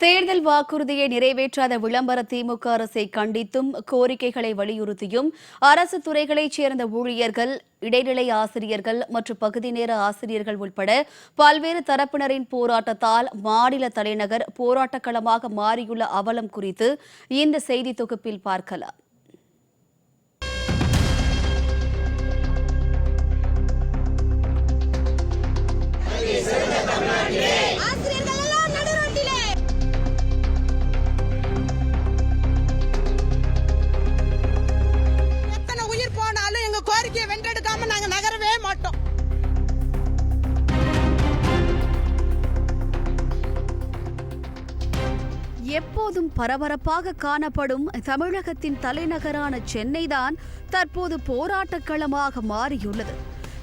தேர்தல் வாக்குறுதியை நிறைவேற்றாத விளம்பர திமுக அரசை கண்டித்தும் கோரிக்கைகளை வலியுறுத்தியும் அரசு துறைகளைச் சேர்ந்த ஊழியர்கள் இடைநிலை ஆசிரியர்கள் மற்றும் பகுதி நேர ஆசிரியர்கள் உட்பட பல்வேறு தரப்பினரின் போராட்டத்தால் மாநில தலைநகர் போராட்டக்களமாக மாறியுள்ள அவலம் குறித்து இந்த செய்தி தொகுப்பில் பார்க்கலாம். எப்போதும் பரபரப்பாக காணப்படும் தமிழகத்தின் தலைநகரான சென்னைதான் தற்போது போராட்டக்களமாக மாறியுள்ளது.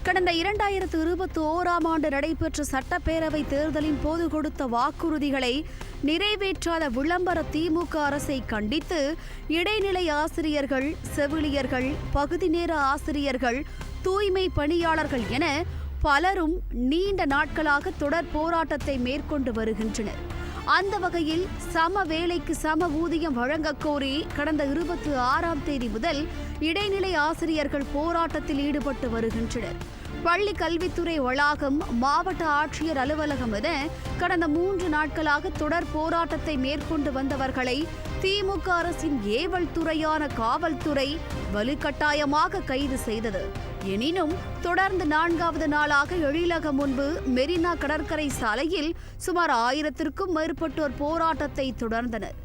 கடந்த இரண்டாயிரத்து இருபத்தி ஓராம் ஆண்டு நடைபெற்ற சட்டப்பேரவை தேர்தலின் போது கொடுத்த வாக்குறுதிகளை நிறைவேற்றாத விளம்பர திமுக அரசை கண்டித்து இடைநிலை ஆசிரியர்கள் செவிலியர்கள் பகுதி நேர ஆசிரியர்கள் தூய்மை பணியாளர்கள் என பலரும் நீண்ட நாட்களாக தொடர் போராட்டத்தை மேற்கொண்டு வருகின்றனர். அந்த வகையில் சம வேலைக்கு சம ஊதியம் வழங்கக் கோரி கடந்த இருபத்தி ஆறாம் தேதி முதல் இடைநிலை ஆசிரியர்கள் போராட்டத்தில் ஈடுபட்டு வருகின்றனர். பள்ளி கல்வித்துறை வளாகம் மாவட்ட ஆட்சியர் அலுவலகம் என கடந்த மூன்று நாட்களாக தொடர் போராட்டத்தை மேற்கொண்டு வந்தவர்களை திமுக அரசின் ஏவல் துறையான காவல்துறை வலுக்கட்டாயமாக கைது செய்தது. எனினும் தொடர்ந்து நான்காவது நாளாக எழிலகம் முன்பு மெரினா கடற்கரை சாலையில் சுமார் ஆயிரத்திற்கும் மேற்பட்டோர் போராட்டத்தை தொடர்ந்தனர்.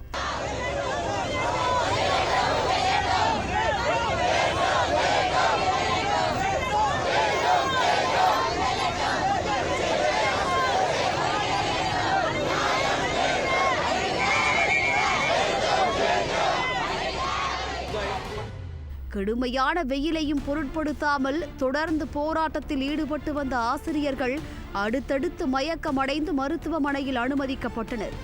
கடுமையான வெயிலையும் பொருட்படுத்தாமல் தொடர்ந்து போராட்டத்தில் ஈடுபட்டு வந்த ஆசிரியர்கள் அடுத்தடுத்து மயக்கமடைந்து மருத்துவமனையில் அனுமதிக்கப்பட்டனர்.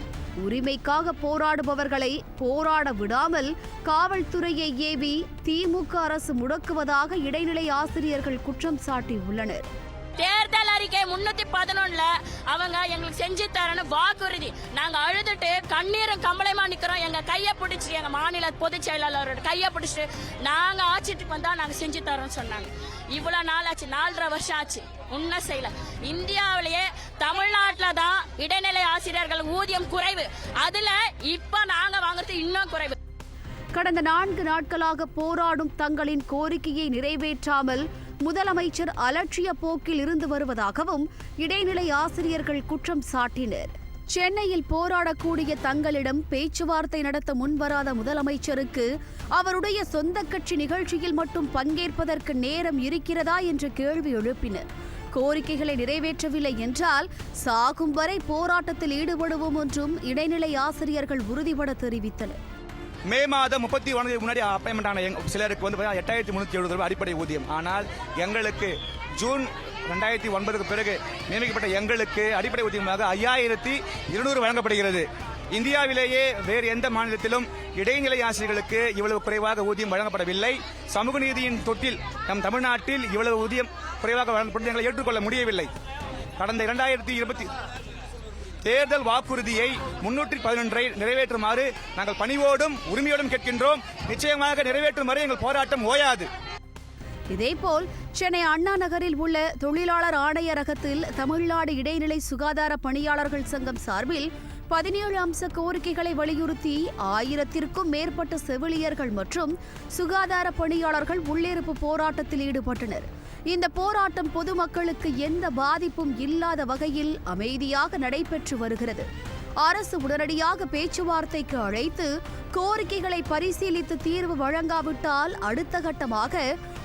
உரிமைக்காக போராடுபவர்களை போராட விடாமல் காவல்துறையை ஏவி திமுக அரசு முடக்குவதாக இடைநிலை ஆசிரியர்கள் குற்றம் சாட்டியுள்ளனர். தேர்தல் அறிக்கை முன்னூத்தி பதினொன்னுல அவங்க எங்களுக்கு செஞ்சு தரேன்னு வாக்குறுதி. நாங்க அழுதுட்டு கண்ணீரும் கம்பளமா நிக்கிறோம். கையை பிடிச்சி எங்கள் மாநில பொதுச் செயலாளரோட கையை பிடிச்சிட்டு நாங்கள் ஆட்சிக்கு வந்தால் நாங்கள் செஞ்சு தரோம்னு சொன்னாங்க. இவ்வளோ நாள் ஆச்சு நாலரை வருஷம் ஆச்சு. உன்ன செய்யல. இந்தியாவிலேயே தமிழ்நாட்டில் தான் இடைநிலை ஆசிரியர்கள் ஊதியம் குறைவு. அதில் இப்போ நாங்கள் வாங்குறது இன்னும் குறைவு. கடந்த நான்கு நாட்களாக போராடும் தங்களின் கோரிக்கையை நிறைவேற்றாமல் முதலமைச்சர் அலட்சிய போக்கில் இருந்து வருவதாகவும் இடைநிலை ஆசிரியர்கள் குற்றம் சாட்டினர். சென்னையில் போராடக்கூடிய தங்களிடம் பேச்சுவார்த்தை நடத்த முன்வராத முதலமைச்சருக்கு அவருடைய சொந்த கட்சி நிகழ்ச்சியில் மட்டும் பங்கேற்பதற்கு நேரம் இருக்கிறதா என்ற கேள்வி எழுப்பினர். கோரிக்கைகளை நிறைவேற்றவில்லை என்றால் சாகும் வரை போராட்டத்தில் ஈடுபடுவோம் என்றும் இடைநிலை ஆசிரியர்கள் உறுதிபட தெரிவித்தனர். மே மாதம் முப்பத்தி ஒன்பது முன்னாடி அப்பாயின்மெண்ட் ஆன சிலருக்கு வந்து எட்டாயிரத்தி முன்னூற்றி எழுபது ரூபாய் அடிப்படை ஊதியம். ஆனால் எங்களுக்கு ஜூன் ரெண்டாயிரத்தி ஒன்பதுக்கு பிறகு நியமிக்கப்பட்ட எங்களுக்கு அடிப்படை ஊதியமாக ஐயாயிரத்தி இருநூறு வழங்கப்படுகிறது. இந்தியாவிலேயே வேறு எந்த மாநிலத்திலும் இடைநிலை ஆசிரியர்களுக்கு இவ்வளவு குறைவாக ஊதியம் வழங்கப்படவில்லை. சமூக நீதியின் தொட்டில் நம் தமிழ்நாட்டில் இவ்வளவு ஊதியம் குறைவாக வழங்கப்படும் எங்களை ஏற்றுக்கொள்ள முடியவில்லை. கடந்த இரண்டாயிரத்தி இருபத்தி தேர்தல் வாக்குறுதியை முன்னூற்றி பதினொன்றை நிறைவேற்றுமாறு நாங்கள் பணிவோடும் உரிமையோடும் கேட்கின்றோம். நிச்சயமாக நிறைவேற்றும் வரை எங்கள் போராட்டம் ஓயாது. இதேபோல் சென்னை அண்ணா நகரில் உள்ள தொழிலாளர் ஆணையரகத்தில் தமிழ்நாடு இடைநிலை சுகாதார பணியாளர்கள் சங்கம் சார்பில் பதினேழு அம்ச கோரிக்கைகளை வலியுறுத்தி ஆயிரத்திற்கும் மேற்பட்ட செவிலியர்கள் மற்றும் சுகாதார பணியாளர்கள் உள்ளிருப்பு போராட்டத்தில் ஈடுபட்டனர். இந்த போராட்டம் பொதுமக்களுக்கு எந்த பாதிப்பும் இல்லாத வகையில் அமைதியாக நடைபெற்று வருகிறது. அரசு உடனடியாக பேச்சுவார்த்தைக்கு அழைத்து கோரிக்கைகளை பரிசீலித்து தீர்வு வழங்காவிட்டால் அடுத்த கட்டமாக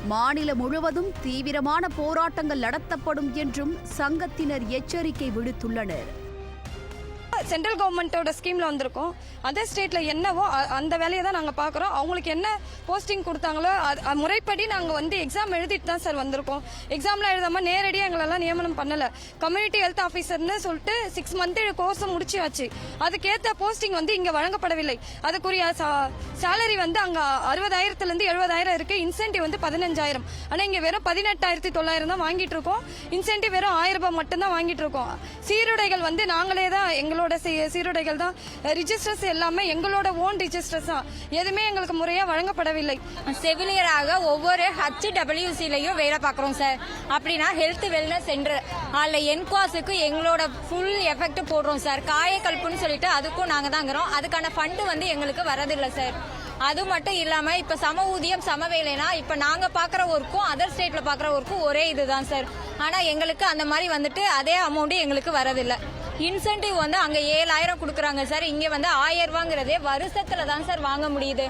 மாநிலம் முழுவதும் தீவிரமான போராட்டங்கள் நடத்தப்படும் என்றும் சங்கத்தினர் எச்சரிக்கை விடுத்துள்ளனர். சென்ட்ரல் கவர்மெண்ட்டோட ஸ்கீமில் வந்திருக்கோம். அதர் ஸ்டேட்டில் என்னவோ அந்த வேலையை தான் நாங்கள் பார்க்குறோம். அவங்களுக்கு என்ன போஸ்டிங் கொடுத்தாங்களோ அது- முறைப்படி நாங்கள் வந்து எக்ஸாம் எழுதிட்டு தான் சார் வந்திருக்கோம். எக்ஸாம்லாம் எழுதாமல் நேரடியாக எங்களெல்லாம் நியமனம் பண்ணல. கம்யூனிட்டி ஹெல்த் ஆஃபீஸர்னு சொல்லிட்டு சிக்ஸ் மந்த் கோர்ஸும் முடிச்சாச்சு. அதுக்கேற்ற போஸ்டிங் வந்து இங்கே வழங்கப்படவில்லை. அதுக்குரிய சேலரி வந்து அங்கே அறுபதாயிரத்துலேருந்து எழுபதாயிரம் இருக்குது இன்சென்டிவ் வந்து பதினஞ்சாயிரம். ஆனால் இங்கே வெறும் பதினெட்டாயிரத்தி தொள்ளாயிரம் தான் வாங்கிட்டு இருக்கோம். இன்சென்டிவ் வெறும் ஆயிரம் ரூபாய் மட்டும்தான் வாங்கிட்டு இருக்கோம். சீருடைகள் வந்து நாங்களே தான் எங்களோட எங்களோட சீருடைகள் தான் ரிஜிஸ்டர்ஸ் எல்லாமே எங்களோட ஓன் ரிஜிஸ்டர்ஸ் தான் எதுவுமே எங்களுக்கு முறையாக வழங்கப்படவில்லை. செவிலியராக ஒவ்வொரு ஹச்டபிள்யூசிலையும் வேலை பார்க்குறோம் சார் அப்படின்னா ஹெல்த் வெல்னஸ் சென்டர் அதில் என்குவாஸுக்கு எங்களோட ஃபுல் எஃபெக்ட் போடுறோம் சார் காயக்கல்ப்புன்னு சொல்லிட்டு அதுக்கும் நாங்கள் தாங்கிறோம் அதுக்கான ஃபண்டு வந்து எங்களுக்கு வரதில்லை சார் அது மட்டும் இல்லாமல் இப்போ சம ஊதியம் சம வேலைனா இப்போ நாங்கள் பார்க்குற ஒர்க்கும் அதர் ஸ்டேட்டில் பார்க்குற ஒர்க்கும் ஒரே இதுதான் சார் ஆனால் எங்களுக்கு அந்த மாதிரி வந்துட்டு அதே அமௌண்ட்டு எங்களுக்கு வரதில்லை இன்சென்டிவ் வந்து அங்கே ஏழாயிரம் கொடுக்குறாங்க சார். இங்கே வந்து ஆயிரம் ரூபாங்கிறதே வருஷத்தில் தான் சார் வாங்க முடியுது.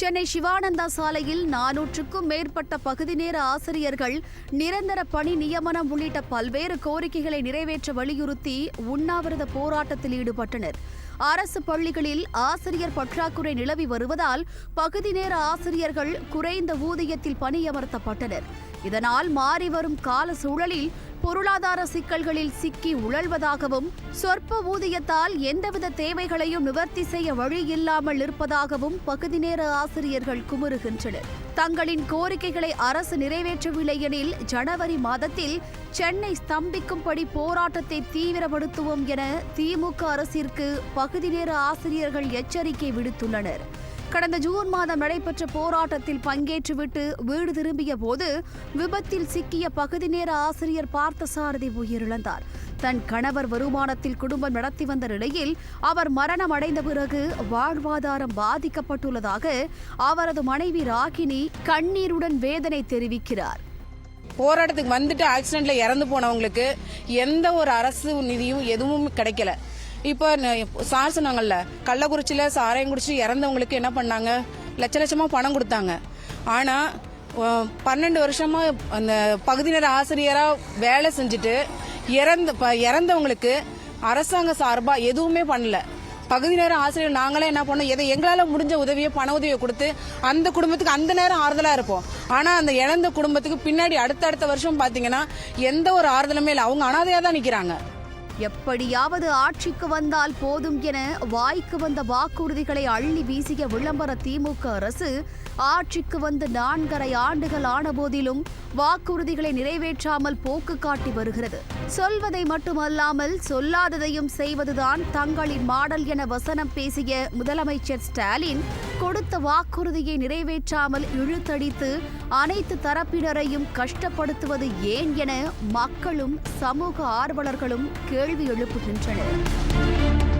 சென்னை சிவானந்தா சாலையில் நானூற்றுக்கும் மேற்பட்ட பகுதி நேர ஆசிரியர்கள் நிரந்தர பணி நியமனம் உள்ளிட்ட பல்வேறு கோரிக்கைகளை நிறைவேற்ற வலியுறுத்தி உண்ணாவிரத போராட்டத்தில் ஈடுபட்டனர். அரசு பள்ளிகளில் ஆசிரியர் பற்றாக்குறை நிலவி வருவதால் பகுதி நேர ஆசிரியர்கள் குறைந்த ஊதியத்தில் பணியமர்த்தப்பட்டனர். இதனால் மாறி வரும் கால சூழலில் பொருளாதார சிக்கல்களில் சிக்கி உழல்வதாகவும் சொற்ப ஊதியத்தால் எந்தவித தேவைகளையும் நிவர்த்தி செய்ய வழி இல்லாமல் இருப்பதாகவும் பகுதி நேர ஆசிரியர்கள் குமுறுகின்றனர். தங்களின் கோரிக்கைகளை அரசு நிறைவேற்றவில்லை எனில் ஜனவரி மாதத்தில் சென்னை ஸ்தம்பிக்கும்படி போராட்டத்தை தீவிரப்படுத்துவோம் என திமுக அரசிற்கு பகுதி நேர ஆசிரியர்கள் எச்சரிக்கை விடுத்துள்ளனர். கடந்த ஜூன் மாதம் நடைபெற்ற போராட்டத்தில் பங்கேற்றுவிட்டு வீடு திரும்பிய போது விபத்தில் சிக்கிய பகுதி நேர ஆசிரியர் பார்த்தசாரதி உயிரிழந்தார். தன் கணவர் வருமானத்தில் குடும்பம் நடத்தி வந்த நிலையில் அவர் மரணம் அடைந்த பிறகு வாழ்வாதாரம் பாதிக்கப்பட்டுள்ளதாக அவரது மனைவி ராகினி கண்ணீருடன் வேதனை தெரிவிக்கிறார். போராட்டத்துக்கு வந்துட்டு ஆக்சிடென்ட்ல இறந்து போனவங்களுக்கு எந்த ஒரு அரசு நிதியும் எதுவும் கிடைக்கல. இப்போ சார் சொன்னாங்கல்ல கள்ளக்குறிச்சியில சாராயங்குறிச்சி இறந்தவங்களுக்கு என்ன பண்ணாங்க? லட்ச லட்சமா பணம் கொடுத்தாங்க. ஆனா பன்னெண்டு வருஷமா அந்த பகுதி நேர ஆசிரியரா வேலை செஞ்சுட்டு இறந்த இறந்தவங்களுக்கு அரசாங்க சார்பா எதுவுமே பண்ணல. பகுதி நேரம் ஆசிரியர் நாங்களே என்ன பண்ணோம்? எதை எங்களால முடிஞ்ச உதவியை பண உதவியை கொடுத்து அந்த குடும்பத்துக்கு அந்த நேரம் ஆறுதலா இருப்போம். ஆனா அந்த இழந்த குடும்பத்துக்கு பின்னாடி அடுத்தடுத்த வருஷம் பாத்தீங்கன்னா எந்த ஒரு ஆறுதலுமே இல்லை. அவங்க அனாதையா தான் நிக்கிறாங்க. எப்படியாவது ஆட்சிக்கு வந்தால் போதும் என வாய்க்கு வந்த வாக்குறுதிகளை அள்ளி வீசிய விளம்பர திமுக அரசு ஆட்சிக்கு வந்து நான்கரை ஆண்டுகள் ஆன போதிலும் வாக்குறுதிகளை நிறைவேற்றாமல் போக்கு காட்டி வருகிறது. சொல்வதை மட்டுமல்லாமல் சொல்லாததையும் செய்வதுதான் தங்களின் மாடல் என வசனம் பேசிய முதலமைச்சர் ஸ்டாலின் கொடுத்த வாக்குறுதியை நிறைவேற்றாமல் இழுத்தடித்து அனைத்து தரப்பினரையும் கஷ்டப்படுத்துவது ஏன் என மக்களும் சமூக ஆர்வலர்களும் கேள்வி எழுப்புகின்றனர்.